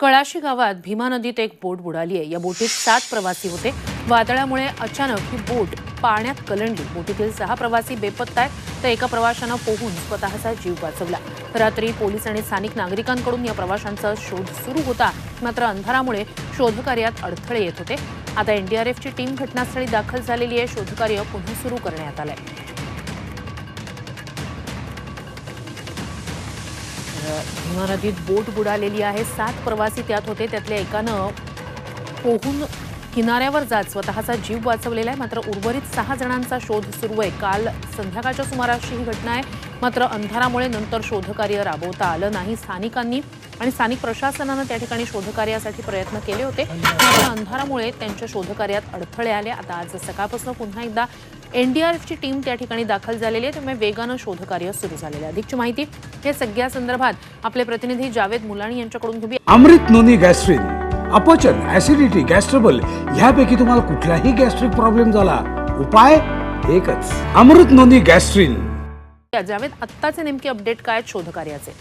कळाशी गावात भीमा नदीत एक बोट बुडाली आहे. या बोटीत सात प्रवासी होते. वादळामुळे अचानक ही बोट पाण्यात कलंडली. बोटीतील सहा प्रवासी बेपत्ता आहेत. तर एका प्रवाशानं पोहून स्वतःचा जीव वाचवला. रात्री पोलीस आणि स्थानिक नागरिकांकडून या प्रवाशांचा शोध सुरू होता. मात्र अंधारामुळे शोधकार्यात अडथळे येत होते. आता एनडीआरएफची टीम घटनास्थळी दाखल झालेली आहे. शोधकार्य पुन्हा सुरू करण्यात आलं आहे भीमा नदीत बोट बुडालेली आहे. सात प्रवासी त्यात होते. त्यातल्या एकानं पोहून किनाऱ्यावर जात स्वतःचा जीव वाचवलेला आहे. मात्र उर्वरित सहा जणांचा शोध सुरू आहे. काल संध्याकाळच्या सुमाराशी ही घटना आहे. मात्र अंधारामुळे नंतर शोधकार्य राबवता आलं नाही. स्थानिकांनी आणि स्थानिक प्रशासनानं त्या ठिकाणी शोधकार्यासाठी प्रयत्न केले होते. मात्र अंधारामुळे त्यांच्या शोधकार्यात अडथळे आले. आता आज सकाळपासून पुन्हा एकदा एनडीआरएफची टीम त्या ठिकाणी दाखल झालेली आहे. त्यामुळे वेगानं शोधकार्य सुरू झालेलं आहे. अधिकची माहिती हे सगळ्या संदर्भात आपले प्रतिनिधी जावेद मुलाणी यांच्याकडून घेऊया. अमृत नोनी गॅस्ट्रीन अपचन ऍसिडिटी गॅस्ट्रबल ह्यापैकी तुम्हाला कुठलाही गॅस्ट्रिक प्रॉब्लेम झाला. उपाय एकच. अमृत नोनी गॅस्ट्रिन जावेद आत्ताचे नेमके अपडेट काय शोधकार्याचे?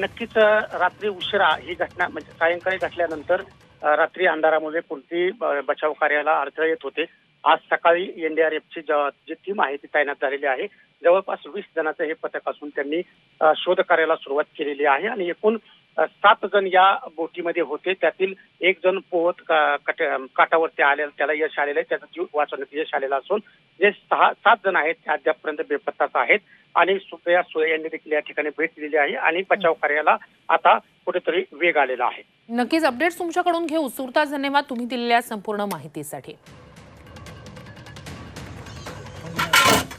नक्कीच रात्री उशिरा ही घटना म्हणजे सायंकाळी घटल्यानंतर रात्री अंधारामध्ये कोणती बचाव कार्याला अडथळे येत होते. आज सकाळी एनडीआरएफची जी टीम आहे ती तैनात झालेली आहे. जवळपास वीस जणांचं हे पथक असून त्यांनी शोध कार्याला सुरुवात केलेली आहे आणि एकूण सात जण या बोटीमध्ये होते. त्यातील एक जण पोहत काटावरती आले त्याला यश आलेलं आहे. त्याचा जीव वाचवण्यात यश आलेला असून जे सहा सात जण आहेत ते अद्यापपर्यंत बेपत्ताच आहेत. आणि सुप्रिया सुळे यांनी देखील या ठिकाणी भेट दिलेली आहे आणि बचाव कार्याला आता कुठेतरी वेग आलेला आहे. नक्कीच अपडेट्स तुमच्याकडून घेऊ. सुरता धन्यवाद तुम्ही दिलेल्या संपूर्ण माहितीसाठी.